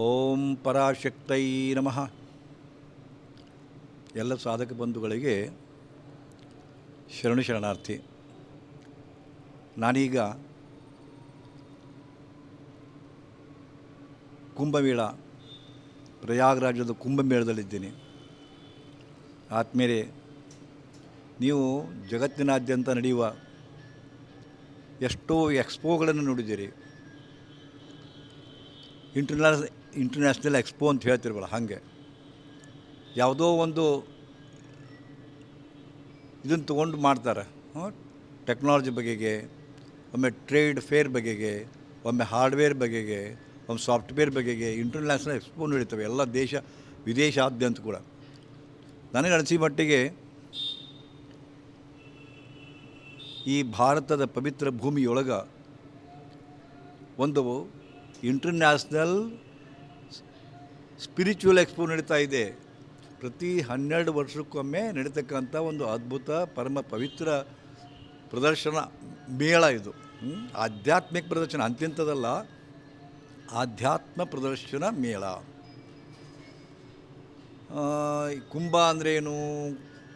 ಓಂ ಪರಾಶಕ್ತೈ ನಮಃ. ಎಲ್ಲ ಸಾಧಕ ಬಂಧುಗಳಿಗೆ ಶರಣು ಶರಣಾರ್ಥಿ, ನಾನೀಗ ಕುಂಭಮೇಳ ಪ್ರಯಾಗರಾಜ್ಯದ ಕುಂಭಮೇಳದಲ್ಲಿದ್ದೀನಿ. ಆದಮೇಲೆ ನೀವು ಜಗತ್ತಿನಾದ್ಯಂತ ನಡೆಯುವ ಎಷ್ಟೋ ಎಕ್ಸ್ಪೋಗಳನ್ನು ನೋಡಿದ್ದೀರಿ. ಇಂಟರ್ನ್ಯಾಷ್ ಇಂಟರ್ನ್ಯಾಷನಲ್ ಎಕ್ಸ್ಪೋ ಅಂತ ಹೇಳ್ತಿರ್ವಲ್ಲ, ಹಾಗೆ. ಯಾವುದೋ ಒಂದು ಇದನ್ನು ತೊಗೊಂಡು ಮಾಡ್ತಾರೆ. ಟೆಕ್ನಾಲಜಿ ಬಗೆಗೆ, ಒಮ್ಮೆ ಟ್ರೇಡ್ ಫೇರ್ ಬಗೆಗೆ, ಒಮ್ಮೆ ಹಾರ್ಡ್ವೇರ್ ಬಗೆಗೆ, ಒಮ್ಮೆ ಸಾಫ್ಟ್ವೇರ್ ಬಗೆಗೆ ಇಂಟರ್ನ್ಯಾಷನಲ್ ಎಕ್ಸ್ಪೋ ನಡೀತವೆ. ಎಲ್ಲ ದೇಶ, ವಿದೇಶಾದ್ಯಂತ ಕೂಡ. ನನಗೆ ಅನಿಸಿ ಮಟ್ಟಿಗೆ ಈ ಭಾರತದ ಪವಿತ್ರ ಭೂಮಿಯೊಳಗೆ ಒಂದು ಇಂಟರ್ನ್ಯಾಷನಲ್ ಸ್ಪಿರಿಚುವಲ್ ಎಕ್ಸ್ಪೋ ನಡೀತಾ ಇದೆ. ಪ್ರತಿ ಹನ್ನೆರಡು ವರ್ಷಕ್ಕೊಮ್ಮೆ ನಡೀತಕ್ಕಂಥ ಒಂದು ಅದ್ಭುತ, ಪರಮ ಪವಿತ್ರ ಪ್ರದರ್ಶನ, ಮೇಳ ಇದು? ಆಧ್ಯಾತ್ಮಿಕ ಪ್ರದರ್ಶನ ಅಂತ್ಯಂತದಲ್ಲ ಆಧ್ಯಾತ್ಮ ಪ್ರದರ್ಶನ ಮೇಳ. ಕುಂಭ ಅಂದ್ರೇನು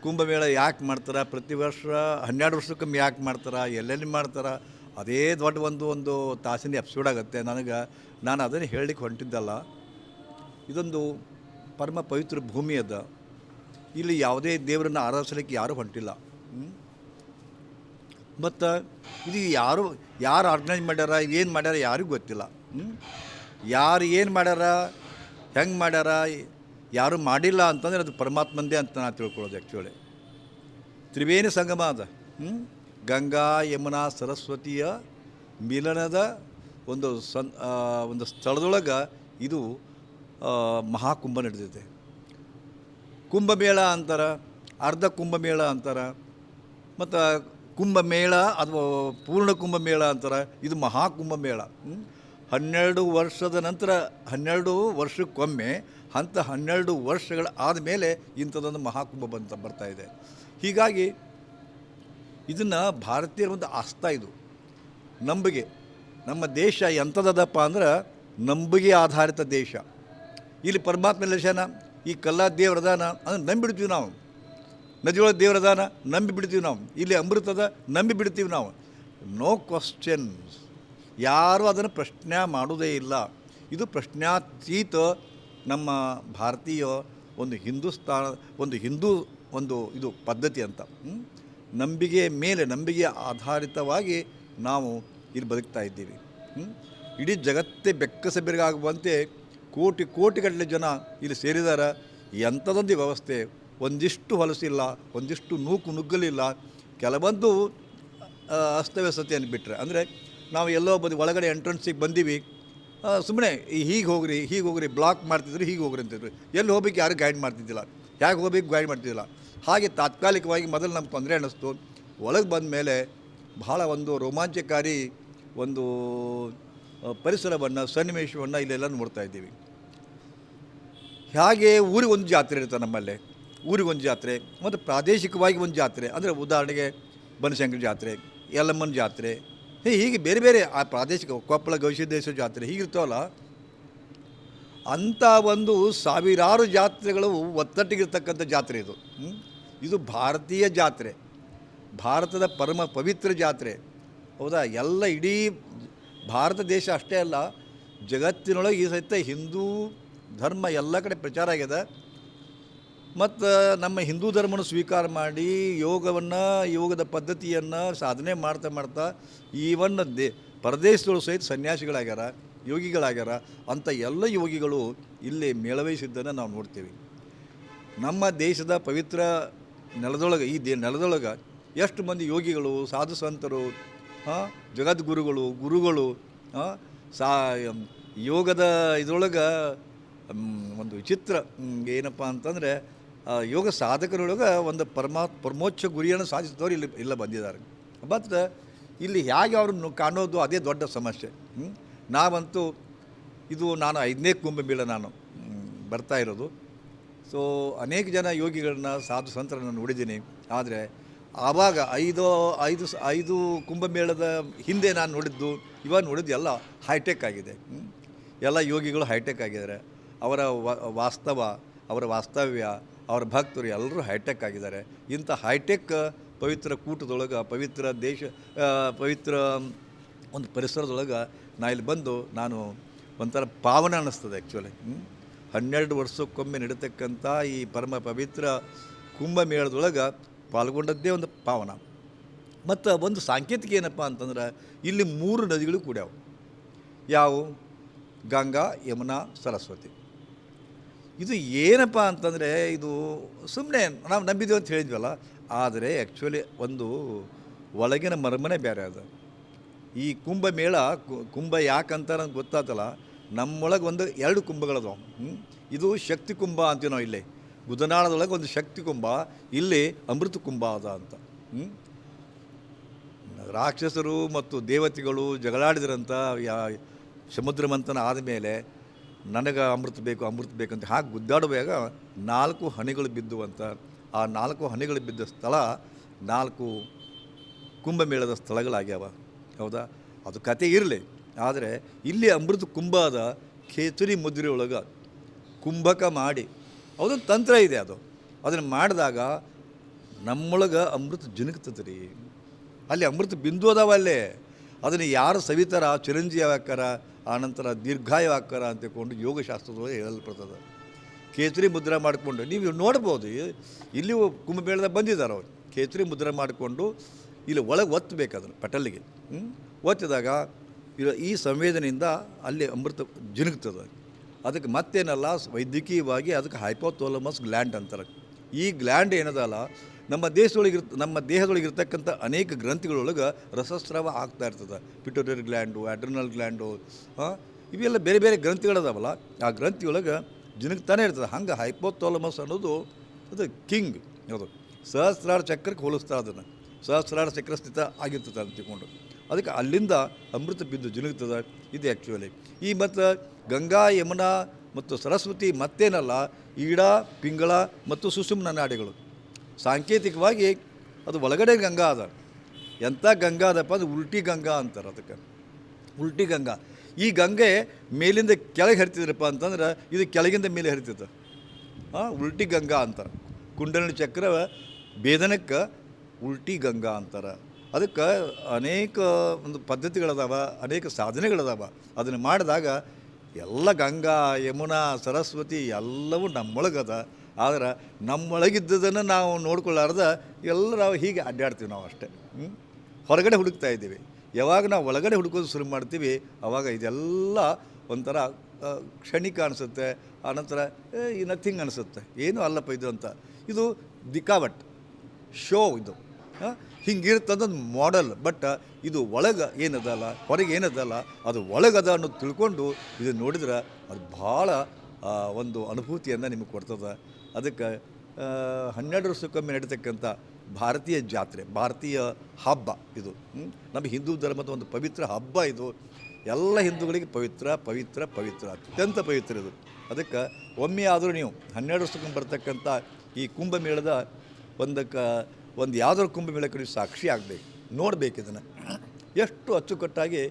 ಕುಂಭಮೇಳ ಯಾಕೆ ಮಾಡ್ತಾರೆ? ಪ್ರತಿ ವರ್ಷ ಹನ್ನೆರಡು ವರ್ಷಕ್ಕೊಮ್ಮೆ ಯಾಕೆ ಮಾಡ್ತಾರೆ? ಎಲ್ಲೆಲ್ಲಿ ಮಾಡ್ತಾರೆ? ಅದೇ ದೊಡ್ಡ ಒಂದು ಒಂದು ತಾಸಿನ ಎಪಿಸೋಡ್ ಆಗುತ್ತೆ. ನನಗೆ, ನಾನು ಅದನ್ನು ಹೇಳಲಿಕ್ಕೆ ಹೊಂಟಿದ್ದಲ್ಲ. ಇದೊಂದು ಪರಮ ಪವಿತ್ರ ಭೂಮಿ ಅದ. ಇಲ್ಲಿ ಯಾವುದೇ ದೇವರನ್ನು ಆರಾಧಿಸಲಿಕ್ಕೆ ಯಾರೂ ಹೊಂಟಿಲ್ಲ. ಮತ್ತು ಇದು ಯಾರು ಯಾರು ಆರ್ಗನೈಸ್ ಮಾಡ್ಯಾರ, ಏನು ಮಾಡ್ಯಾರ ಯಾರಿಗೂ ಗೊತ್ತಿಲ್ಲ? ಯಾರು ಏನು ಮಾಡ್ಯಾರ, ಹೆಂಗೆ ಮಾಡ್ಯಾರ, ಯಾರು ಮಾಡಿಲ್ಲ ಅಂತಂದರೆ ಅದು ಪರಮಾತ್ಮಂದೇ ಅಂತ ನಾನು ತಿಳ್ಕೊಳ್ಳೋದು ಆ್ಯಕ್ಚುಲಿ ತ್ರಿವೇಣಿ ಸಂಗಮ ಅದ? ಗಂಗಾ, ಯಮುನಾ, ಸರಸ್ವತಿಯ ಮಿಲನದ ಒಂದು ಸನ್ ಒಂದು ಸ್ಥಳದೊಳಗೆ ಇದು ಮಹಾಕುಂಭ ನಡೆದಿದೆ. ಕುಂಭಮೇಳ ಅಂತಾರ, ಅರ್ಧ ಕುಂಭಮೇಳ ಅಂತಾರ, ಮತ್ತು ಕುಂಭಮೇಳ ಅಥವಾ ಪೂರ್ಣ ಕುಂಭಮೇಳ ಅಂತಾರೆ, ಇದು ಮಹಾಕುಂಭಮೇಳ? ಹನ್ನೆರಡು ವರ್ಷದ ನಂತರ, ಹನ್ನೆರಡು ವರ್ಷಕ್ಕೊಮ್ಮೆ ಅಂಥ ಹನ್ನೆರಡು ವರ್ಷಗಳ ಆದಮೇಲೆ ಇಂಥದ್ದೊಂದು ಮಹಾಕುಂಭ ಬಂತ, ಬರ್ತಾ ಇದೆ. ಹೀಗಾಗಿ, ಇದನ್ನು ಭಾರತೀಯರ ಒಂದು ಆಸ್ತ ಇದು. ನಂಬಿಕೆ ನಮ್ಮ ದೇಶ ಎಂಥದ್ದಪ್ಪ ಅಂದ್ರೆ ನಂಬಿಕೆ ಆಧಾರಿತ ದೇಶ. ಇಲ್ಲಿ ಪರಮಾತ್ಮ ಲಕ್ಷಣ ಈ ಕಲ್ಲ ದೇವರದಾನ ಅದನ್ನು ನಂಬಿಡ್ತೀವಿ ನಾವು. ನದಿಯೊಳಗೆ ದೇವರದಾನ ನಂಬಿ ಬಿಡ್ತೀವಿ ನಾವು. ಇಲ್ಲಿ ಅಮೃತದ ನಂಬಿ ಬಿಡ್ತೀವಿ ನಾವು. ನೋ ಕ್ವಶನ್ಸ್ ಯಾರೂ ಅದನ್ನು ಪ್ರಶ್ನೆ ಮಾಡೋದೇ ಇಲ್ಲ. ಇದು ಪ್ರಶ್ನಾತೀತ ನಮ್ಮ ಭಾರತೀಯ ಒಂದು ಹಿಂದೂಸ್ತಾನ, ಒಂದು ಹಿಂದೂ ಒಂದು ಇದು ಪದ್ಧತಿ ಅಂತ? ನಂಬಿಕೆ ಮೇಲೆ ನಂಬಿಕೆ ಆಧಾರಿತವಾಗಿ ನಾವು ಇಲ್ಲಿ ಬದುಕ್ತಾ ಇದ್ದೀವಿ? ಇಡೀ ಜಗತ್ತೇ ಬೆಕ್ಕಸ ಬೆರಗಾಗುವಂತೆ ಕೋಟಿ ಕೋಟಿಗಟ್ಟಲೆ ಜನ ಇಲ್ಲಿ ಸೇರಿದ್ದಾರೆ ಎಂಥದೊಂದು ವ್ಯವಸ್ಥೆ ಒಂದಿಷ್ಟು ಹೊಲಸಿಲ್ಲ, ಒಂದಿಷ್ಟು ನೂಕು ನುಗ್ಗಲಿಲ್ಲ. ಕೆಲವೊಂದು ಅಸ್ತವ್ಯಸ್ತತೆಯನ್ನು ಬಿಟ್ಟರೆ ಅಂದರೆ ನಾವು ಎಲ್ಲೋ ಬಂದು ಒಳಗಡೆ ಎಂಟ್ರೆನ್ಸಿಗೆ ಬಂದೀವಿ. ಸುಮ್ಮನೆ ಹೀಗೆ ಹೋಗ್ರಿ ಹೀಗೆ ಹೋಗ್ರಿ ಬ್ಲಾಕ್ ಮಾಡ್ತಿದ್ರು, ಹೀಗೆ ಹೋಗ್ರಿ ಅಂತಿದ್ರು. ಎಲ್ಲಿ ಹೋಗ್ಬೇಕು ಯಾರು ಗೈಡ್ ಮಾಡ್ತಿದ್ದಿಲ್ಲ. ಹೇಗೆ ಹೋಗ್ಬೇಕು ಗೈಡ್ ಮಾಡ್ತಿದ್ದಿಲ್ಲ. ಹಾಗೆ ತಾತ್ಕಾಲಿಕವಾಗಿ ಮೊದಲು ನಮ್ಗೆ ತೊಂದರೆ ಅನ್ನಿಸ್ತು. ಒಳಗೆ ಬಂದ ಮೇಲೆ ಬಹಳ ಒಂದು ರೋಮಾಂಚಕಾರಿ ಒಂದು ಪರಿಸರವನ್ನು, ಸನ್ನಿವೇಶವನ್ನು ಇಲ್ಲೆಲ್ಲ ನೋಡ್ತಾ ಇದ್ದೀವಿ. ಹಾಗೆ ಒಂದು ಜಾತ್ರೆ ಇರುತ್ತೆ ನಮ್ಮಲ್ಲಿ. ಊರಿಗೆ ಒಂದು ಜಾತ್ರೆ, ಮತ್ತು ಪ್ರಾದೇಶಿಕವಾಗಿ ಒಂದು ಜಾತ್ರೆ. ಅಂದರೆ ಉದಾಹರಣೆಗೆ ಬನಶಂಕರಿ ಜಾತ್ರೆ ಯಲ್ಲಮ್ಮನ ಜಾತ್ರೆ ಹೀಗೆ ಬೇರೆ ಬೇರೆ ಆ ಪ್ರಾದೇಶಿಕ ಕೊಪ್ಪಳ, ಗವಿಸಿದ್ದೇಶ್ವರ ಜಾತ್ರೆ ಹೀಗಿರ್ತಾವಲ್ಲ ಅಂಥ ಒಂದು ಸಾವಿರಾರು ಜಾತ್ರೆಗಳು ಒತ್ತಟ್ಟಿಗಿರ್ತಕ್ಕಂಥ ಜಾತ್ರೆ ಇದು. ಇದು ಭಾರತೀಯ ಜಾತ್ರೆ. ಭಾರತದ ಪರಮ ಪವಿತ್ರ ಜಾತ್ರೆ. ಹೌದಾ? ಎಲ್ಲ ಇಡೀ ಭಾರತ ದೇಶ ಅಷ್ಟೇ ಅಲ್ಲ, ಜಗತ್ತಿನೊಳಗೆ ಈ ಸಹಿತ ಹಿಂದೂ ಧರ್ಮ ಎಲ್ಲ ಕಡೆ ಪ್ರಚಾರ ಆಗಿದೆ. ಮತ್ತು ನಮ್ಮ ಹಿಂದೂ ಧರ್ಮನ ಸ್ವೀಕಾರ ಮಾಡಿ ಯೋಗವನ್ನು, ಯೋಗದ ಪದ್ಧತಿಯನ್ನು ಸಾಧನೆ ಮಾಡ್ತಾ ಮಾಡ್ತಾ ಈವನ್ ದೇ ಪರದೇಶದೊಳು ಸಹಿತ ಸನ್ಯಾಸಿಗಳಾಗ್ಯಾರ, ಯೋಗಿಗಳಾಗ್ಯಾರ ಅಂಥ ಎಲ್ಲ ಯೋಗಿಗಳು ಇಲ್ಲಿ ಮೇಳವಹಿಸಿದ್ದನ್ನು ನಾವು ನೋಡ್ತೀವಿ. ನಮ್ಮ ದೇಶದ ಪವಿತ್ರ ನೆಲದೊಳಗೆ, ಈ ದೇ ನೆಲದೊಳಗೆ ಎಷ್ಟು ಮಂದಿ ಯೋಗಿಗಳು, ಸಾಧು ಸಂತರು ಜಗದ್ಗುರುಗಳು, ಗುರುಗಳು ಸಾ ಯೋಗದ ಇದ್ರೊಳಗೆ ಒಂದು ವಿಚಿತ್ರ ಏನಪ್ಪ ಅಂತಂದರೆ ಯೋಗ ಸಾಧಕರೊಳಗೆ ಒಂದು ಪರಮಾ, ಪರಮೋಚ್ಚ ಗುರಿಯನ್ನು ಸಾಧಿಸಿದವರು ಇಲ್ಲಿ, ಇಲ್ಲ ಬಂದಿದ್ದಾರೆ. ಮತ್ತು ಇಲ್ಲಿ ಹೇಗೆ ಅವ್ರನ್ನು ಕಾಣೋದು ಅದೇ ದೊಡ್ಡ ಸಮಸ್ಯೆ. ನಾವಂತೂ, ಇದು ನಾನು ಐದನೇ ಕುಂಭಮೇಳ ನಾನು ಬರ್ತಾ ಇರೋದು. ಸೊ ಅನೇಕ ಜನ ಯೋಗಿಗಳನ್ನ, ಸಾಧು ಸಂತರನ್ನು ನೋಡಿದ್ದೀನಿ. ಆದರೆ, ಆವಾಗ ಐದು ಐದು ಐದು ಕುಂಭಮೇಳದ ಹಿಂದೆ ನಾನು ನೋಡಿದ್ದು, ಇವಾಗ ನೋಡಿದ್ದು ಎಲ್ಲ ಹೈಟೆಕ್ ಆಗಿದೆ. ಎಲ್ಲ ಯೋಗಿಗಳು ಹೈಟೆಕ್ ಆಗಿದ್ದಾರೆ. ಅವರ ವಾಸ್ತವ, ಅವರ ವಾಸ್ತವ್ಯ, ಅವರ ಭಕ್ತರು ಎಲ್ಲರೂ ಹೈಟೆಕ್ ಆಗಿದ್ದಾರೆ. ಇಂಥ ಹೈಟೆಕ್ ಪವಿತ್ರ ಕೂಟದೊಳಗೆ, ಪವಿತ್ರ ದೇಶ ಪವಿತ್ರ ಒಂದು ಪರಿಸರದೊಳಗೆ ನಾ ಇಲ್ಲಿ ಬಂದು ನಾನು ಒಂಥರ ಪಾವನ ಅನ್ನಿಸ್ತದೆ ಆ್ಯಕ್ಚುಲಿ ಹನ್ನೆರಡು ವರ್ಷಕ್ಕೊಮ್ಮೆ ನಡೀತಕ್ಕಂಥ ಈ ಪರಮ ಪವಿತ್ರ ಕುಂಭಮೇಳದೊಳಗೆ ಪಾಲ್ಗೊಂಡದ್ದೇ ಒಂದು ಪಾವನ ಮತ್ತು ಒಂದು ಸಾಂಕೇತಿಕ ಏನಪ್ಪ ಅಂತಂದ್ರೆ ಇಲ್ಲಿ ಮೂರು ನದಿಗಳು ಕೂಡ್ಯಾವು. ಯಾವು? ಗಂಗಾ, ಯಮುನಾ, ಸರಸ್ವತಿ. ಇದು ಏನಪ್ಪ ಅಂತಂದರೆ ಇದು ಸುಮ್ಮನೆ ನಾವು ನಂಬಿದ್ದೀವಿ ಅಂತ ಹೇಳಿದ್ವಲ್ಲ, ಆದರೆ ಆ್ಯಕ್ಚುಲಿ ಒಂದು ಒಳಗಿನ ಮರ್ಮನೆ ಬೇರೆ ಅದು ಈ ಕುಂಭಮೇಳ ಕುಂಭ ಯಾಕಂತ ನನಗೆ ಗೊತ್ತಾತಲ್ಲ, ನಮ್ಮೊಳಗೆ ಒಂದು ಎರಡು ಕುಂಭಗಳದಾವೆ? ಇದು ಶಕ್ತಿ ಕುಂಭ ಅಂತೀವಿ ನಾವು ಇಲ್ಲಿ ಬುಧನಾಳದೊಳಗೆ ಒಂದು ಶಕ್ತಿ ಕುಂಭ, ಇಲ್ಲಿ ಅಮೃತ ಕುಂಭ ಅದ ಅಂತ? ರಾಕ್ಷಸರು ಮತ್ತು ದೇವತೆಗಳು ಜಗಳಾಡಿದ್ರಂತ, ಯಾ, ಸಮುದ್ರ ಮಂಥನ ಆದಮೇಲೆ ನನಗೆ ಅಮೃತ ಬೇಕು, ಅಮೃತ ಬೇಕಂತ ಹಾಗೆ ಗುದ್ದಾಡುವಾಗ ನಾಲ್ಕು ಹನಿಗಳು ಬಿದ್ದು ಅಂತ. ಆ ನಾಲ್ಕು ಹನಿಗಳು ಬಿದ್ದ ಸ್ಥಳ ನಾಲ್ಕು ಕುಂಭಮೇಳದ ಸ್ಥಳಗಳಾಗ್ಯಾವ. ಹೌದಾ? ಅದು ಕತೆ ಇರಲಿ. ಆದರೆ ಇಲ್ಲಿ ಅಮೃತ ಕುಂಭ ಅದ ಖೇಚುರಿ ಮುದ್ರೆ ಒಳಗೆ ಕುಂಭಕ ಮಾಡಿ. ಅದೊಂದು ತಂತ್ರ ಇದೆ ಅದು. ಅದನ್ನು ಮಾಡಿದಾಗ ನಮ್ಮೊಳಗೆ ಅಮೃತ ಜಿನುಗ್ತದೆ ರೀ ಅಲ್ಲಿ ಅಮೃತ ಬಿಂದು ಅದಾವ ಅಲ್ಲೇ. ಅದನ್ನು ಯಾರು ಸವಿತಾರ, ಚಿರಂಜೀವಿ ಆಕಾರ ಆನಂತರ ದೀರ್ಘಾಯು ಆಕಾರ ಅಂತ ತಿಳ್ಕೊಂಡು ಯೋಗಶಾಸ್ತ್ರದೊಳಗೆ ಹೇಳಲ್ಪಡ್ತದೆ. ಕೇಸರಿ ಮುದ್ರೆ ಮಾಡಿಕೊಂಡು, ನೀವು ನೋಡ್ಬೋದು, ಇಲ್ಲಿ ಕುಂಭಮೇಳದ ಬಂದಿದ್ದಾರೆ ಅವರು. ಕೇತ್ರಿ ಮುದ್ರೆ ಮಾಡಿಕೊಂಡು, ಇಲ್ಲಿ ಒಳಗೆ ಒತ್ತಬೇಕು ಹ್ಮ್? ಒತ್ತಿದಾಗ ಇಲ್ಲ ಈ ಸಂವೇದನೆಯಿಂದ ಅಲ್ಲಿ ಅಮೃತ ಜಿನುಗ್ತದೆ. ಅದಕ್ಕೆ ಮತ್ತೇನಲ್ಲ, ವೈದ್ಯಕೀಯವಾಗಿ ಅದಕ್ಕೆ ಹೈಪೋಥೋಲಮಸ್ ಗ್ಲ್ಯಾಂಡ್ ಅಂತಾರೆ. ಈ ಗ್ಲ್ಯಾಂಡ್ ಏನದಲ್ಲ ನಮ್ಮ ದೇಶದೊಳಗೆ ನಮ್ಮ ದೇಹದೊಳಗಿರ್ತಕ್ಕಂಥ ಅನೇಕ ಗ್ರಂಥಿಗಳೊಳಗೆ ರಸಸ್ರಾವ ಆಗ್ತಾ ಇರ್ತದೆ. ಪಿಟೋಟರಿ ಗ್ಲ್ಯಾಂಡು ಅಡ್ರಿನಲ್ ಗ್ಲ್ಯಾಂಡು ಇವೆಲ್ಲ ಬೇರೆ ಬೇರೆ ಗ್ರಂಥಿಗಳದಾವಲ್ಲ, ಆ ಗ್ರಂಥಿಯೊಳಗೆ ಜಿನುಗ್ತಾನೆ ಇರ್ತದೆ. ಹಂಗೆ ಹೈಪೋಥೋಲಮಸ್ ಅನ್ನೋದು ಅದು ಕಿಂಗ್ ಅದು. ಸಹಸ್ರಾರ ಚಕ್ರಕ್ಕೆ ಹೋಲಿಸ್ತಾ ಅದನ್ನು. ಸಹಸ್ರಾರ ಚಕ್ರ ಸ್ಥಿತ ಆಗಿರ್ತದೆ ಅಂತ ತಿಳ್ಕೊಂಡು. ಅದಕ್ಕೆ ಅಲ್ಲಿಂದ ಅಮೃತ ಬಿದ್ದು ಜಿನುಗ್ತದೆ. ಇದು ಆ್ಯಕ್ಚುಲಿ ಈ ಮತ್ತು ಗಂಗಾ, ಯಮುನಾ ಮತ್ತು ಸರಸ್ವತಿ ಮತ್ತೇನಲ್ಲ, ಈಡಾ, ಪಿಂಗಳ ಮತ್ತು ಸುಷುಮ್ನ ನಾಡಿಗಳು. ಸಾಂಕೇತಿಕವಾಗಿ ಅದು ಒಳಗಡೆ ಗಂಗಾ ಅದ. ಎಂಥ ಗಂಗಾ ಅದಪ್ಪ ಅದು ಉಲ್ಟಿ ಗಂಗಾ ಅಂತಾರೆ ಅದಕ್ಕೆ. ಉಲ್ಟಿ ಗಂಗಾ. ಈ ಗಂಗೆ ಮೇಲಿಂದ ಕೆಳಗೆ ಹರಿತಿದ್ರಪ್ಪ ಅಂತಂದ್ರೆ ಇದು ಕೆಳಗಿಂದ ಮೇಲೆ ಹರಿತೈತೆ ಹಾಂ ಉಲ್ಟಿ ಗಂಗಾ ಅಂತಾರೆ. ಕುಂಡಲಿನಿ ಚಕ್ರ ಭೇದನಕ್ಕೆ ಉಲ್ಟಿ ಗಂಗಾ ಅಂತಾರೆ. ಅದಕ್ಕೆ ಅನೇಕ ಒಂದು ಪದ್ಧತಿಗಳದಾವ, ಅನೇಕ ಸಾಧನೆಗಳದಾವ. ಅದನ್ನು ಮಾಡಿದಾಗ ಎಲ್ಲ ಗಂಗಾ, ಯಮುನಾ, ಸರಸ್ವತಿ ಎಲ್ಲವೂ ನಮ್ಮೊಳಗದ. ಆದ್ರೆ ನಮ್ಮೊಳಗಿದ್ದದನ್ನು ನಾವು ನೋಡ್ಕೊಳ್ಳಾರ್ದ ಎಲ್ಲ ನಾವು ಹೀಗೆ ಅಡ್ಡಾಡ್ತೀವಿ ನಾವು ಅಷ್ಟೇ ಹೊರಗಡೆ ಹುಡುಕ್ತಾ ಇದ್ದೀವಿ. ಯಾವಾಗ ನಾವು ಒಳಗಡೆ ಹುಡುಕೋದು ಶುರು ಮಾಡ್ತೀವಿ ಆವಾಗ ಇದೆಲ್ಲ ಒಂಥರ ಕ್ಷಣಿಕ ಅನಿಸುತ್ತೆ. ಆನಂತರ ಈ ನಥಿಂಗ್ ಅನಿಸುತ್ತೆ. ಏನೂ ಅಲ್ಲಪ್ಪ ಇದು ಅಂತ. ಇದು ದಿಕಾವಟ್ ಶೋ ಇದು. ಹಿಂಗಿರ್ತದೊಂದು ಮಾಡೆಲ್ ಬಟ್ ಇದು ಒಳಗೆ ಏನದಲ್ಲ, ಹೊರಗೆ ಏನದಲ್ಲ, ಅದು ಒಳಗದ ಅನ್ನೋದು ತಿಳ್ಕೊಂಡು ಇದು ನೋಡಿದ್ರೆ ಅದು ಭಾಳ ಒಂದು ಅನುಭೂತಿಯನ್ನು ನಿಮಗೆ ಕೊಡ್ತದೆ. ಅದಕ್ಕೆ ಹನ್ನೆರಡು ವರ್ಷಕ್ಕೊಮ್ಮೆ ನಡೀತಕ್ಕಂಥ ಭಾರತೀಯ ಜಾತ್ರೆ, ಭಾರತೀಯ ಹಬ್ಬ ಇದು? ನಮ್ಮ ಹಿಂದೂ ಧರ್ಮದ ಒಂದು ಪವಿತ್ರ ಹಬ್ಬ ಇದು. ಎಲ್ಲ ಹಿಂದೂಗಳಿಗೆ ಪವಿತ್ರ ಪವಿತ್ರ ಪವಿತ್ರ, ಅತ್ಯಂತ ಪವಿತ್ರ ಇದು. ಅದಕ್ಕೆ ಒಮ್ಮೆ ಆದರೂ ನೀವು ಹನ್ನೆರಡು ವರ್ಷಕ್ಕೊಮ್ಮೆ ಬರ್ತಕ್ಕಂಥ ಈ ಕುಂಭಮೇಳದ ಒಂದಕ್ಕೆ, ಒಂದು ಯಾವುದಾದ್ರು ಕುಂಭಮೇಳಕ್ಕೆ ನೀವು ಸಾಕ್ಷಿ ಆಗಬೇಕು, ನೋಡ್ಬೇಕು ಇದನ್ನು. ಎಷ್ಟು ಅಚ್ಚುಕಟ್ಟಾಗಿ